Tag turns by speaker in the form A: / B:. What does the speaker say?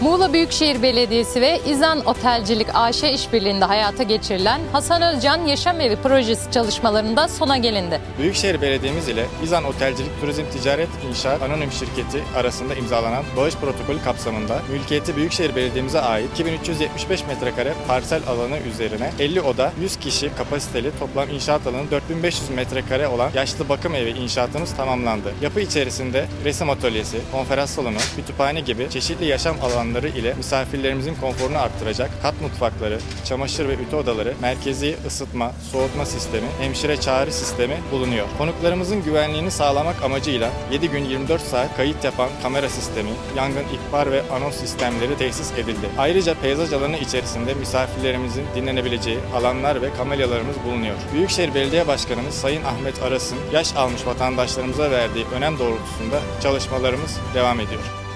A: Muğla Büyükşehir Belediyesi ve İzan Otelcilik AŞ işbirliğinde hayata geçirilen Hasan Özcan Yaşam Evi projesi çalışmalarında sona gelindi.
B: Büyükşehir Belediyemiz ile İzan Otelcilik Turizm Ticaret İnşaat Anonim Şirketi arasında imzalanan bağış protokolü kapsamında mülkiyeti Büyükşehir Belediye'mize ait 2375 metrekare parsel alanı üzerine 50 oda 100 kişi kapasiteli toplam inşaat alanı 4500 metrekare olan yaşlı bakım evi inşaatımız tamamlandı. Yapı içerisinde resim atölyesi, konferans salonu, kütüphane gibi çeşitli yaşam alanları ile misafirlerimizin konforunu arttıracak kat mutfakları, çamaşır ve ütü odaları, merkezi ısıtma, soğutma sistemi, hemşire çağrı sistemi bulunuyor. Konuklarımızın güvenliğini sağlamak amacıyla 7 gün 24 saat kayıt yapan kamera sistemi, yangın ihbar ve anons sistemleri tesis edildi. Ayrıca peyzaj alanı içerisinde misafirlerimizin dinlenebileceği alanlar ve kamelyalarımız bulunuyor. Büyükşehir Belediye Başkanımız Sayın Ahmet Aras'ın yaş almış vatandaşlarımıza verdiği önem doğrultusunda çalışmalarımız devam ediyor.